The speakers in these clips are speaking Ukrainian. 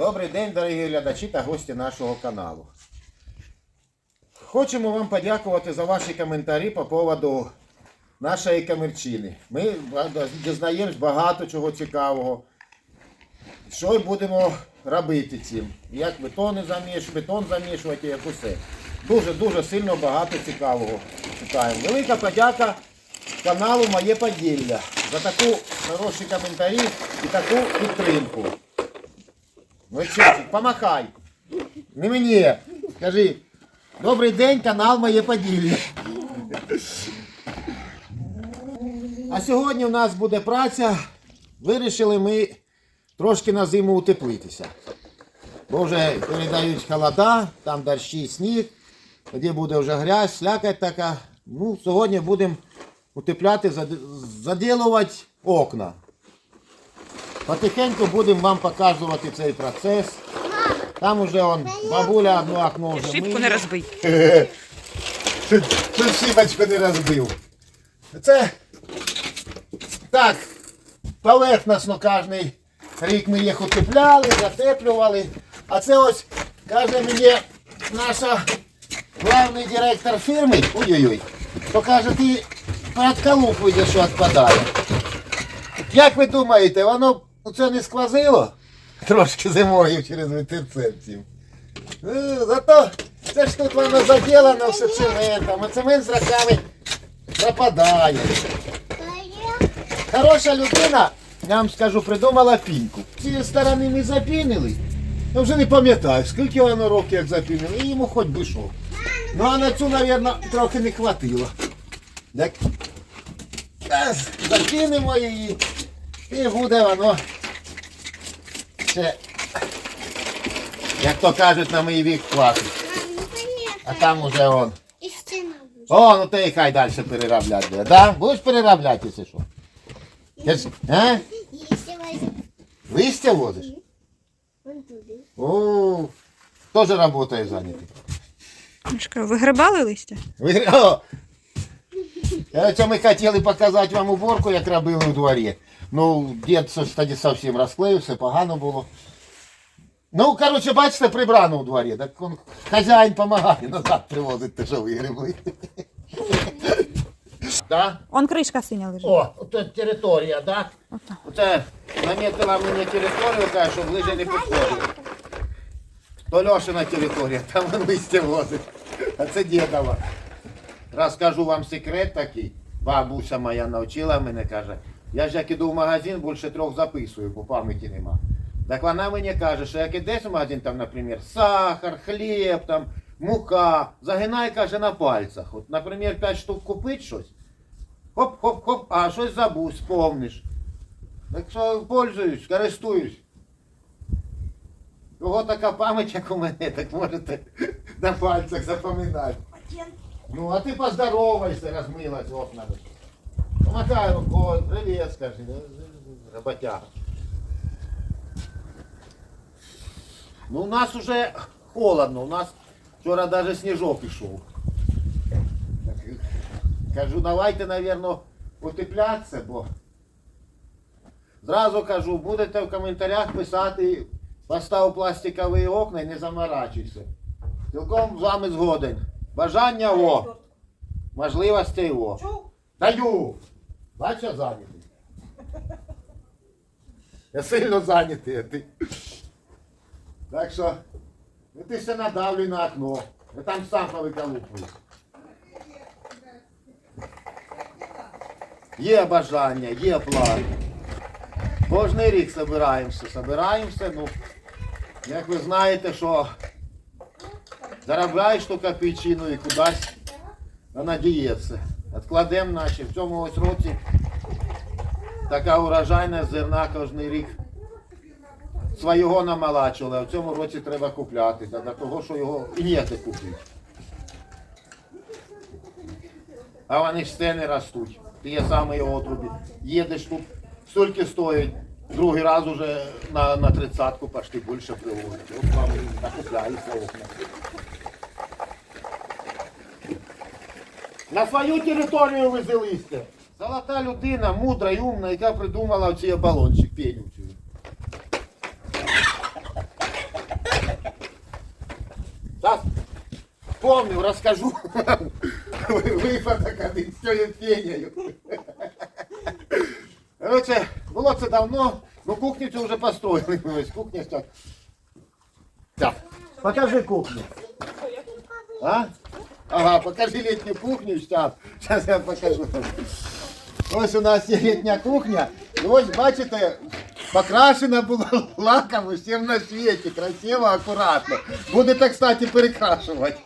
Добрий день, дорогі глядачі та гості нашого каналу. Хочемо вам подякувати за ваші коментарі по поводу нашої комерчини. Ми дізнаємось багато чого цікавого. Що будемо робити цим? Як бетони заміш, бетон замішувати, як усе. Дуже-дуже сильно багато цікавого читаємо. Велика подяка каналу Моє Поділля за таку хороші коментарі і таку підтримку. Ну, Чечик, помахай. Не мені. Скажи. Добрий день, канал Моє Поділля. А сьогодні у нас буде праця. Вирішили ми трошки на зиму утеплитися. Бо вже передають холода, там дощі, сніг, тоді буде вже грязь, слякать така. Ну, сьогодні будемо утепляти, заділувати окна. Потихеньку будемо вам показувати цей процес. Там уже он, бабуля одне окно вже Шибку миє. не розбий. Щоб шибочку не розбив. Це так, поверхносно кожний рік ми їх утепляли, затеплювали. А це ось каже мені наша главний директор фірми, ой-ой-ой, то каже, ти перед калупу йдеш, що відпадає. Як ви думаєте, воно це не сквозило? Трошки зимою через вітерцем. Ну, Зато це ж тут воно заділено все цементом, а цемент з роками пропадає. Хороша людина, я вам скажу, придумала піньку. Ці сторони ми запінили. Я вже не пам'ятаю, скільки воно років як запінили, і йому хоч би що. Ну а на цю, мабуть, трохи не хватило. Так. Запінимо її і буде воно ще, як то кажуть, на мій вік хватить. А там уже он. І стіна буде. О, ну ти і хай далі переробляти буде. Да? Будеш переробляти, якщо що? Я ж- А? Якщо возьму Листя возиш? вон туди. О, теж роботою зайнятий. Мишка, вигребали листя? Ви, о, Короче, ми хотіли показати вам уборку, як робили у дворі. Ну, дід тоді зовсім розклеївся, погано було. Ну, коротше, бачите, прибрано у дворі. Так он, хазяїн допомагає назад привозить те, що вигребли. Да? Он кришка синя лежить. О, оце територія, да? Ото. Оце намітила мені територію, каже, щоб ближче не підходили. То Льошина територія, там він листя возить. А це дідова. Розкажу вам секрет такий. Бабуся моя навчила мене, каже, я ж як іду в магазин, більше трьох записую, бо пам'яті нема. Так вона мені каже, що як ідеш в магазин, там, наприклад, сахар, хліб, там, мука, загинай, каже, на пальцях. От, наприклад, 5 штук купить щось, хоп-хоп-хоп, а щось забув, спомниш. Так що пользуюсь, користуюсь. Кого така пам'ять, як у мене, так можете на пальцях запам'ятати. Ну, а ти поздоровайся, розмилась, от надо. Помахай рукою, привіт, скажи, роботяга. Ну, у нас уже холодно, у нас вчора даже сніжок пішов. Кажу, давайте, наверное, утеплятися, бо зразу кажу, будете в коментарях писати, постав пластикові окна і не заморачуйся. Цілком з вами згоден. Бажання о. Можливостей о. Даю. Бачиш, я зайнятий. Я сильно зайнятий, а ти. Так що, ну ти ще надавлюй на окно. Я там сам повиколупую. Є бажання, є план. Кожний рік збираємося, збираємося, ну, як ви знаєте, що заробляєш ту копійчину і кудись вона діється. Откладемо наші. В цьому ось році така урожайна зерна кожен рік свого намалачували, а в цьому році треба купляти, для того, що його і ніяк не купити. А вони ж стени ростуть. Ти є саме його отрубі. Їдеш тут, стільки стоїть, другий раз уже на, на тридцятку почти більше привозить. От вам і накупляються На свою територію вези листя. Золота людина, мудра і умна, яка придумала оцей балончик пенючий. Зараз помню, розкажу. Випадок один з цією пенею. Короче, було це давно, ну кухню цю вже построїли. Ось кухня так. Так. Покажи кухню. А? Ага, покажи літню кухню, зараз. Зараз я покажу. Ось у нас є літня кухня. І ось бачите, покрашена була лаком усім на світі. Красиво, акуратно. Будете, кстати, перекрашувати.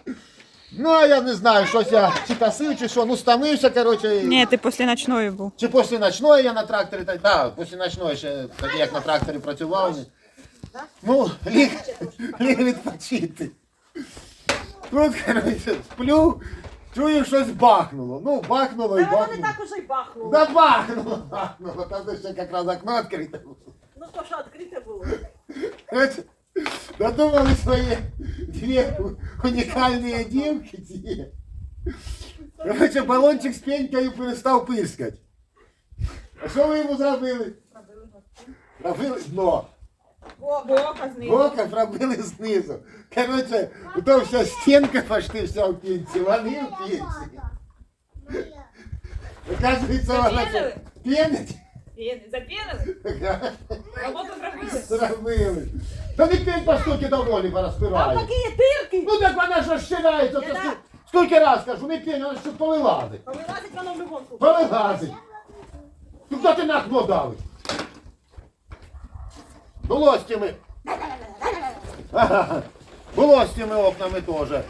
Ну, а я не знаю, щось я чи косив, чи що, ну стомився, коротше. і- Ні, ти після ночної був. чи після ночної я на тракторі, так, да, після ночної ще тоді як на тракторі працював. Ну, ліг, ліг відпочити. Тут, коротше, сплю, чую, щось бахнуло. Ну, бахнуло і Та воно не бахнуло. так уже й бахнуло. Да бахнуло, бахнуло, там ще якраз окно відкрите було. Ну то що відкрите було. Короче, Додумали свои две унікальні дівки ці. Короче, балончик з пенькою перестав пирскати. А що ви йому зробили? Робили дно. Бока знизу. Бока пробили знизу. Короче, то вся стінка почти вся в пенсі, вони в пенсі. Оказується, вона Запінили? пенить. І Запінили? Роботу зробили. Зробили. Та не пень по штуки доволі Там порозпирає. такі є дирки. Ну так вона ж розширяється. Не то да. ски- Скільки раз кажу, не пень, вона що повилазить. Повилазить воно в любому случаю. Повилазить. Ну хто ти на окно давить? Було з тими. Ага. Було з тими окнами теж.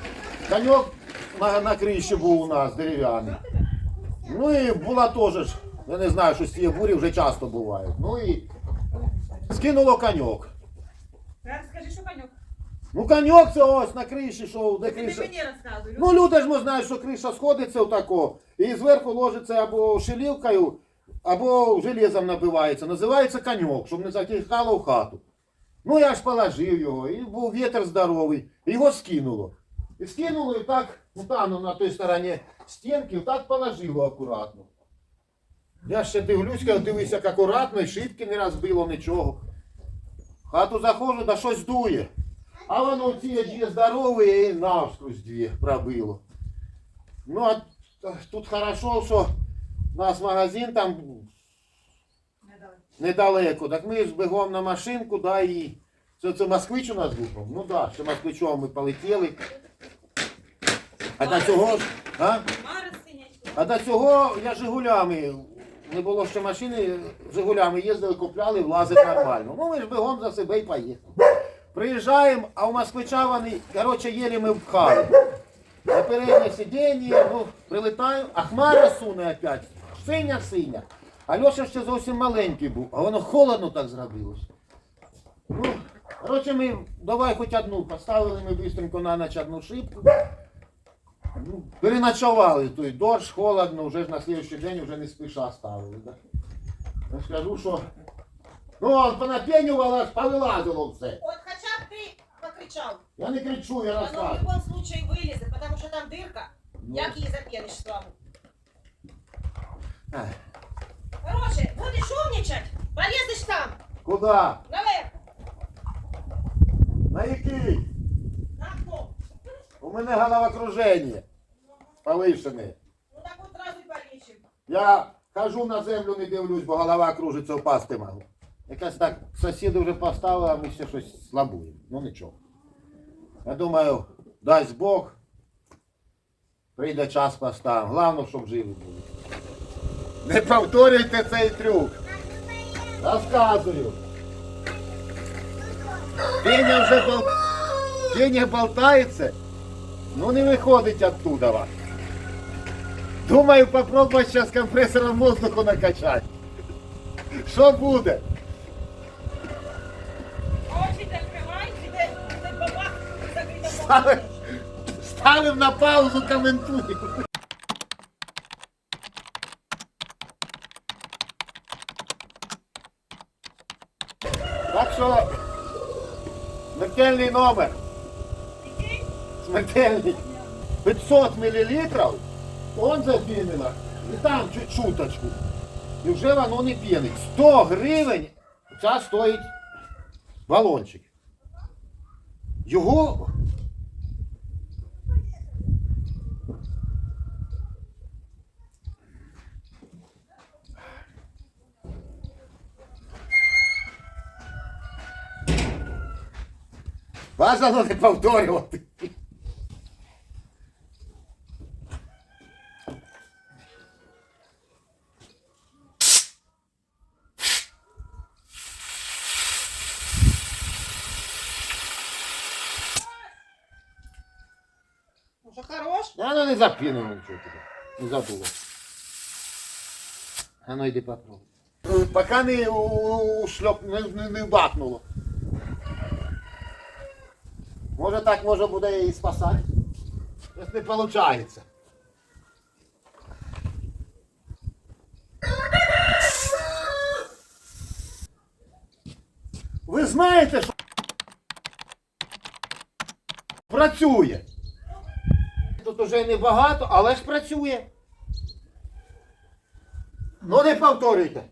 Коньок на, на криші був у нас дерев'яний. Ну і була теж, я не знаю, що з цієї бурі вже часто бувають. Ну і скинуло коньок. Зараз скажи, що конюк. Ну коньок це ось на криші, що де Ти мені розказуй. Ну люди ж ми знають, що криша сходиться отако, і зверху ложиться або шилівкою, або железом набивається. Називається коньок, щоб не затікало в хату. Ну я ж положив його, і був вітер здоровий, і його скинуло. І скинуло, і так, ну там ну, на той стороні стінки, так положило акуратно. Я ще дивлюсь, кажу, дивися, як акуратно, і шибки не розбило нічого. В хату заходжу, да щось дує. А воно ці дві здорові і навскрозь дві пробило. Ну, а т- тут хорошо, що у нас магазин там недалеко. Так ми ж бігом на машинку, да, і це, це москвич у нас був? Ну так, да, ще москвичом ми полетіли. А до цього, ж- а? А до цього я Жигулями. Не було ще машини, Жигулями їздили, купляли, влазить нормально. Ну ми ж бігом за себе і поїхали. Приїжджаємо, а у москвича вони, коротше, єлі ми впхали. На переднє сидіння, ну, прилетаю, а хмара суне опять. Синя синя. А Льоша ще зовсім маленький був, а воно холодно так зробилось. Ну, коротше, ми давай хоч одну поставили ми быстренько на ніч одну шибку. Ну, переночували, той дощ, холодно, вже ж на слідчий день вже не спіша ставили. Да? Я скажу, що ну, он повилазило все. От хоча б ти покричав. Я не кричу, я Воно в розказую. будь-якому случаю вилізе, тому що там дирка. Ну. Як її запіниш славу? Ах, Короче, будеш умничать, полезеш там, Куда? наверх, На який? на окно. У мене головокруження. Повишене. Ну так одразу й полічимо. Я хожу на землю, не дивлюсь, бо голова кружиться, впасти можу. Якась так сусіди вже поставили, а ми ще щось слабуємо. Ну нічого. Я думаю, дасть Бог, прийде час поставимо. Головне, щоб живі були. Не повторюйте цей трюк. Розказую. Пеня вже бол... Пеня болтається, ну не виходить оттуда. вас. Думаю, попробовать сейчас компрессором воздуху накачать. Що буде? Очі закривай, іде цей бабах закрита Ставим, ставим на паузу, коментуємо. Що смертельний номер. Смертельний. 500 мл он запінена. І там чуть чуточку. І вже воно не п'янить. 100 гривень ця стоїть балончик. Його Бажано не повторювати. Уже хорош? А ну не запінуло нічого тебе. Не забуло. А ну йди попробуй. Е, Поки не у- не, не, не бахнуло. Може так може буде і спасати. Щось не виходить. Ви знаєте, що працює. Тут уже небагато, але ж працює. Ну не повторюйте.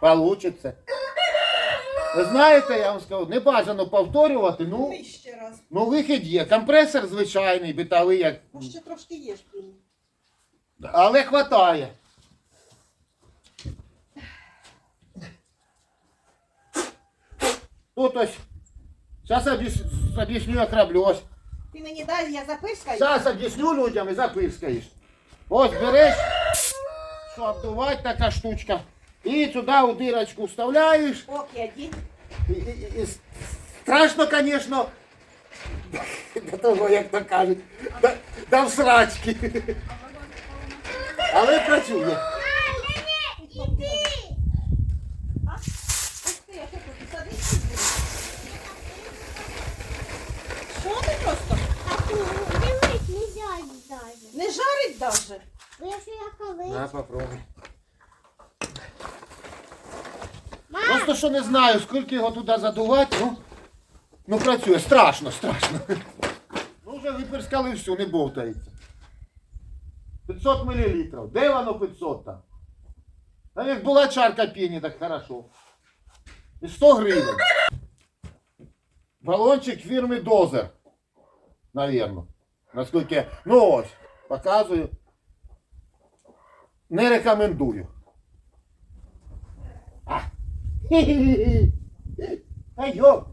Получиться. Ви знаєте, я вам скажу, не бажано повторювати, ну, Ми ще раз. ну вихід є. Компресор звичайний, битовий, як. Ну ще трошки є ж блін. Але хватає. Тут ось. Зараз об'ясню, як роблю. Ось. Ти мені дай, я запискаю. Зараз об'ясню людям і запискаєш. Ось береш, що обдувати така штучка. І туди у дирочку вставляєш. Ок, я ді. І, і, і страшно, звісно, до того, як то кажуть, до, до всрачки. Але працює. А? Ось ти, я ще тут садись. Що ти просто? Так, ну, дивись, не жарить даже. Не жарить даже. Бо якщо я колись... На, попробуй. Просто що не знаю, скільки його туди задувати, ну, ну працює. Страшно, страшно. Ну вже випирскали всю, не бовтається. 500 мл. Де воно 500 там? Там як була чарка пені, так хорошо. І 100 гривень. Балончик фірми Дозер. Навірно. Наскільки. Ну ось, показую. Не рекомендую. А. Та йо.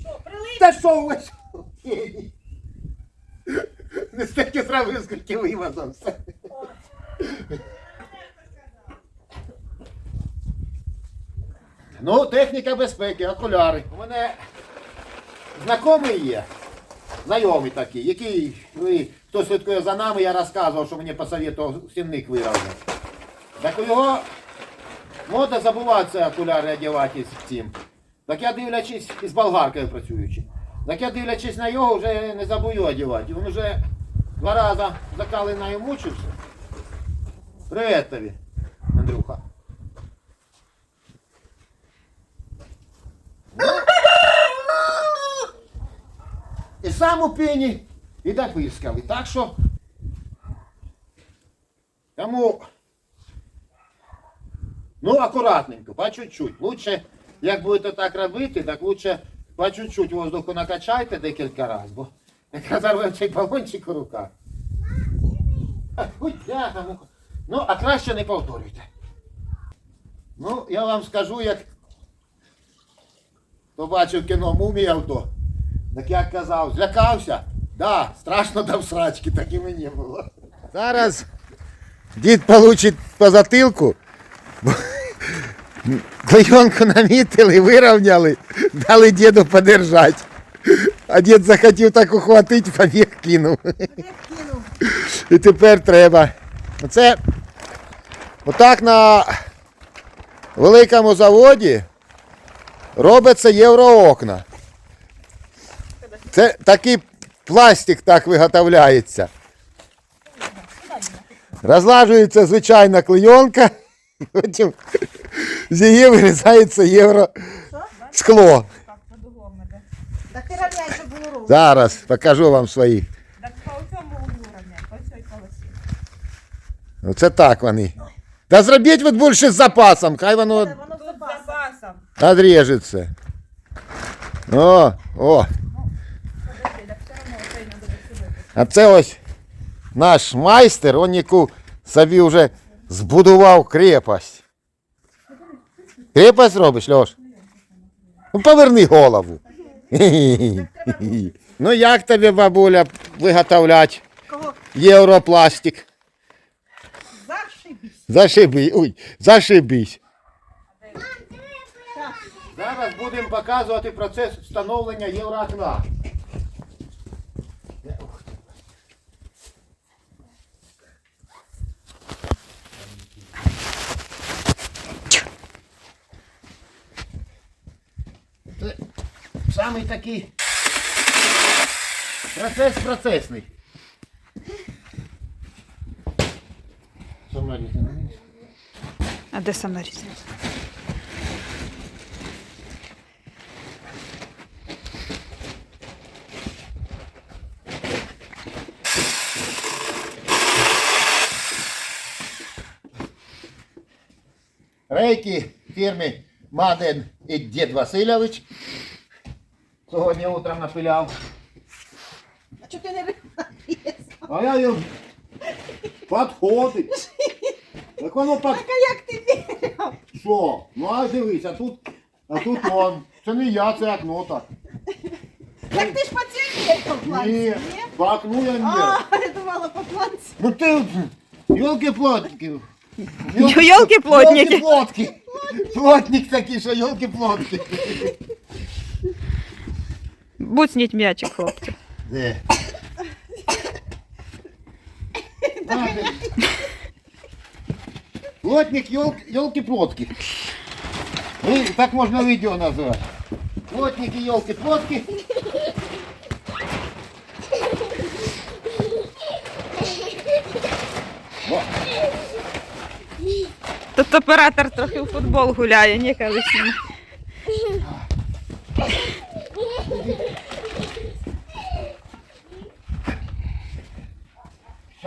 Що, прилип? Та що ви? Не стільки зробив, скільки вимазався. Ну, техніка безпеки, окуляри. У мене знайомий є, знайомий такий, який, ви, хто слідкує за нами, я розказував, що мені посоветував сінник виробити. Так у його мода забуватися окуляри одягати з цим. Так я дивлячись, із болгаркою працюючи. Так я дивлячись на його, вже не забую одягати. Він вже два рази закаленою мучився. Привіт тобі, Андрюха. І сам у пені, і допискали. Так що. Тому. Ну, акуратненько, по чуть-чуть. Лучше, як будете так робити, так лучше по чуть-чуть воздуху накачайте декілька разів, бо як розорвемо цей балончик у руках. Ну, а краще не повторюйте. Ну, я вам скажу, як хто бачив кіно мумія авто, так як казав, злякався. Да, страшно там срачки, так і мені було. Зараз дід получить по затилку. Клейонку намітили, вирівняли, дали діду подержати. А дід захотів так ухватити, побіг кинув? І тепер треба. Оце отак на великому заводі робиться євроокна. Це такий пластик так виготовляється. Розлажується звичайна клейонка, потім з її вирізається євро скло. Так ти равняй, щоб було ровно. Зараз покажу вам своїх. Так по цьому углу равняй, по цьому. Оце так вони. Та зробіть ви більше з запасом, хай воно Воно з запасом. одрежеться. О, о. А це ось наш майстер, он яку собі вже збудував крепость. Крепость робиш, Льош? Ну поверни голову. Ну як тобі, бабуля, виготовлять Кого? європластик? Зашибись. Зашибись. Ой, зашибись. Зараз будемо показувати процес встановлення євроокна. самий такий процес процесний. Самарі, ти не знаєш? А де саморіз? Рейки фірми Маден і Дід Васильович. Сьогодні утром напиляв. А чого ти не риєш? А я їм підходить. Так воно під... Так а як ти вірив? Що? Ну а дивись, а тут, а тут он. Це не я, це окно так. Так ти ж по цій вірив по Ні, ні? по окну я не. А, я думала по планці. Ну ти, йолки-плотники. Ёлки-плотники. Йолки-плотки. Плотник такий, що йолки-плотки. Буцніть м'ячик, хлопці. Де? А, де? Плотник елки-плотки. Так можно видео назвать. Плотники елки-плотки. О, Тут оператор трохи у футбол гуляє, ні колись.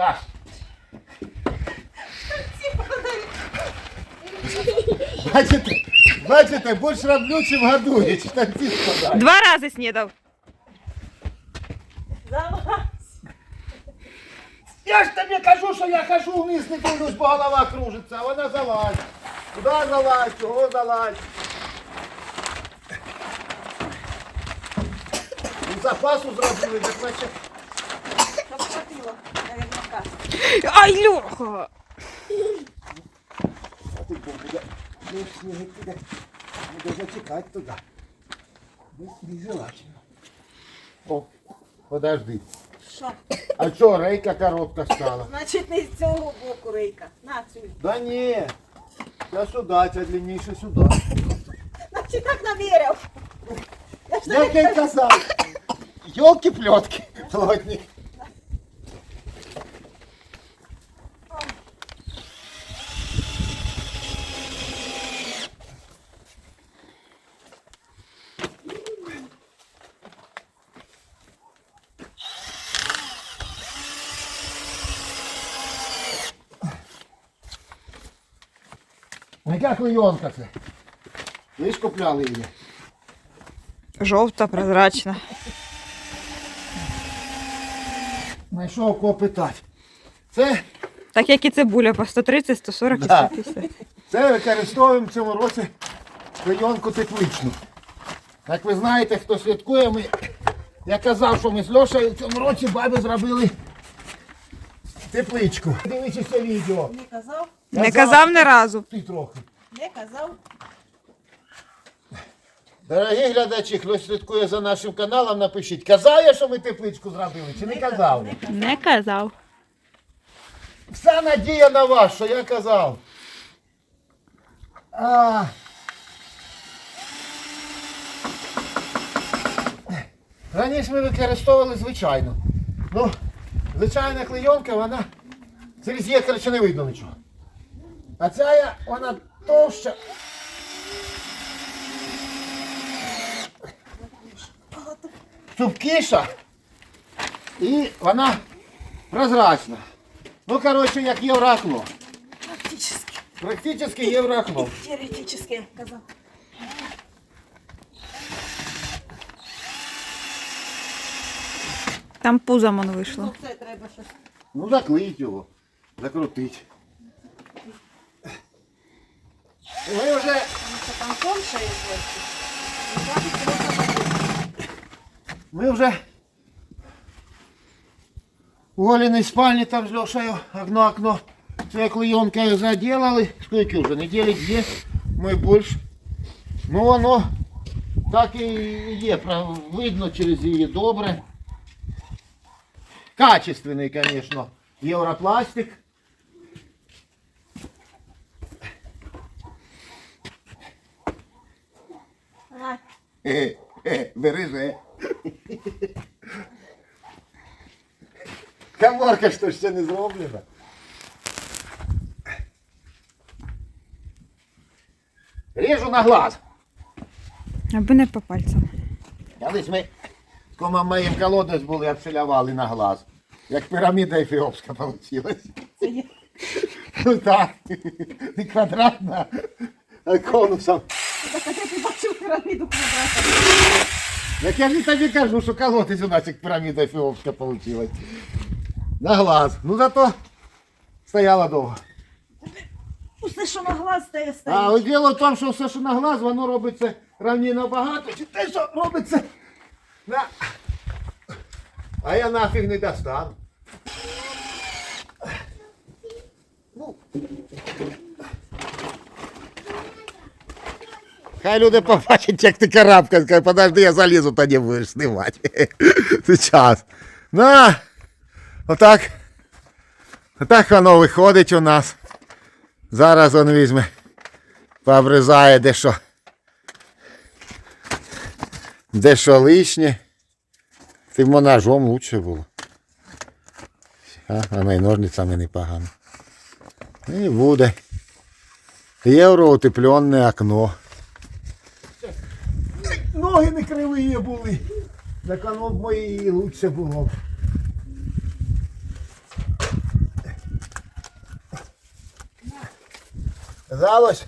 Щас. Бачите, бачите, більше роблю, чим годую. Штанці складаю. Два рази снідав. Залазь. Я ж тобі кажу, що я хожу вниз, не дивлюсь, бо голова кружиться, а вона залазь. Куди залазь, чого залазь? Ну, запасу зробили, так наче. Ай, Льоха! А ти бо буде, ну, сніги піде, буде затікати туди. Ну, Нежелательно. О, подожди. Що? А що, рейка коротка стала? Значить, не з цього боку рейка. На цю. Да ні. Я сюди, ця длинніше сюди. Значить, так навірив. Я ж Як я й казав. Йолки-пльотки, плотник. Клейонка це? Ви ж купляли її? Жовта, прозрачна. Знайшов кого питати. Це, Так як і цибуля по 130, 140 і Да. 150. це використовуємо в цьому році клейонку тепличну. Як ви знаєте, хто слідкує, ми, я казав, що ми з Льошею в цьому році бабі зробили тепличку. Дивіться відео. не казав, Не казав ні разу. Ти трохи. Не казав. Дорогі глядачі, хто слідкує за нашим каналом, напишіть, казав я, що ми тепличку зробили, чи не казав? Не казав. Вся надія на вас, що я казав. А... Раніше ми використовували звичайну. Ну, звичайна клейонка, вона через її коротше, не видно нічого. А ця вона товща. Цупкіша і вона прозрачна. Ну, коротше, як євроокно. Практически. Практично євроокно. Теоретически, я казав. Там пузом он вийшло. Ну це треба щось. Ну, заклеїть його, закрутить. Ми вже Це там тонше є зверху. Ми вже у Оліной спальні там з Льошею одно окно цією клейонкою заделали. Скільки вже? Неділі дві, ми більше. Ну воно так і є, прав- видно через її добре. Качественний, звісно, європластик. береже. Каморка то ще не зроблена. Режу на глаз. Аби не по пальцям. Колись ми з комом моїм колодець були, обшилявали на глаз. Як піраміда ефіопська вийшла. Ну так. Не квадратна, а конусом. Піраміду квадрата? Як я ж тобі кажу, що колодець у нас як піраміда ефіопська вийшла. На глаз. Ну зато стояла довго. Усе, що на глаз стає, А стає. от діло в тому, що все, що на глаз, воно робиться равні набагато, чи те, що робиться на. А я нафіг не достану. Ну. Хай люди побачать, як ти карабка, скажуть, подожди, я залізу, тоді будеш знімати. Сейчас. На. Отак. Отак воно виходить у нас. Зараз він візьме пообрізає дещо. Дещо лишнє. Тим ножом лучше було. А, а на й ножницями непогано. І буде. Євро утепленне окно. Ноги не криві були. Так воно б мої лучше було. Казалось,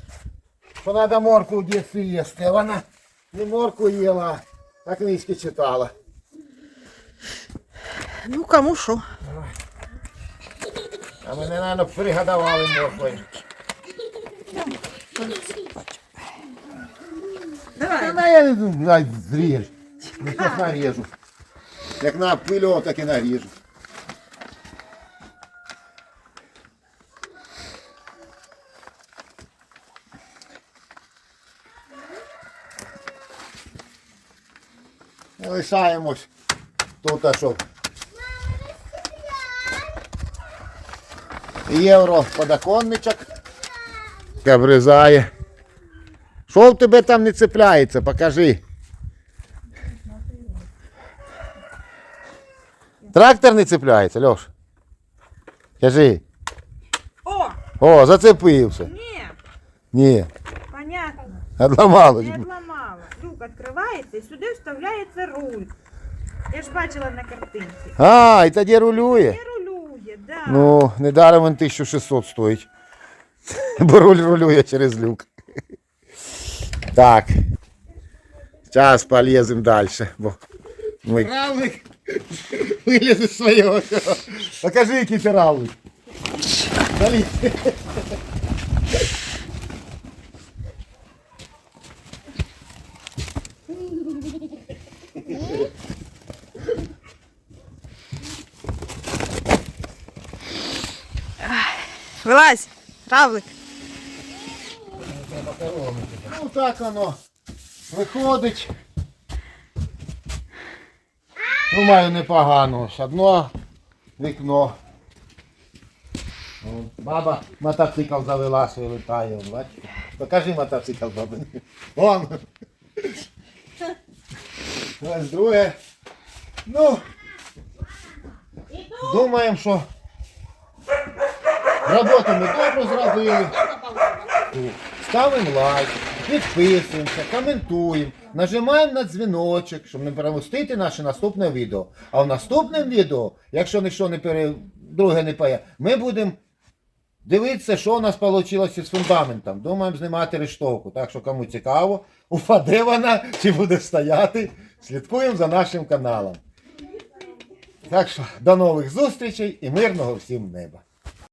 що треба морку в дітстві їсти. А вона не морку їла, а книжки читала. Ну, кому що? А мене, мабуть, пригадавали морквою. Давай. Та я знаю, зріж. Ну, щас наріжу. Як на пильо, так і наріжу. Лишаємось тут, а що. Євро подоконничок. Обрізає. Що в тебе там не цепляється? Покажи. Трактор не цепляється, Льош. Кажи. О, О, зацепився. ні, Ні, понятно. одламалось. Не відламала. Люк відкривається і сюди вставляється руль. Я ж бачила на картинці. А, і тоді рулює. Не рулює, да. Ну, недаром він 1600 стоїть. Бо руль рулює через люк. Так. Зараз поліземо далі. Бо ми... Равлик виліз із свого. Покажи, який ти равлик. Залізь. Вилазь, равлик. Ну так воно виходить. Ну, маю непогано. Ось Одно вікно. Баба мотоцикл завела свій летає. Бачите? Покажи мотоцикл бабі. Вон. Ось друге. Ну, думаємо, що роботу ми добре зробили. Ставимо лайк, підписуємося, коментуємо, нажимаємо на дзвіночок, щоб не пропустити наше наступне відео. А в наступному відео, якщо ніщо не, пере... друге не пає. Ми будемо дивитися, що у нас вийшло з фундаментом. Думаємо знімати рештовку. Так що кому цікаво, упаде вона чи буде стояти. Слідкуємо за нашим каналом. Так що до нових зустрічей і мирного всім неба.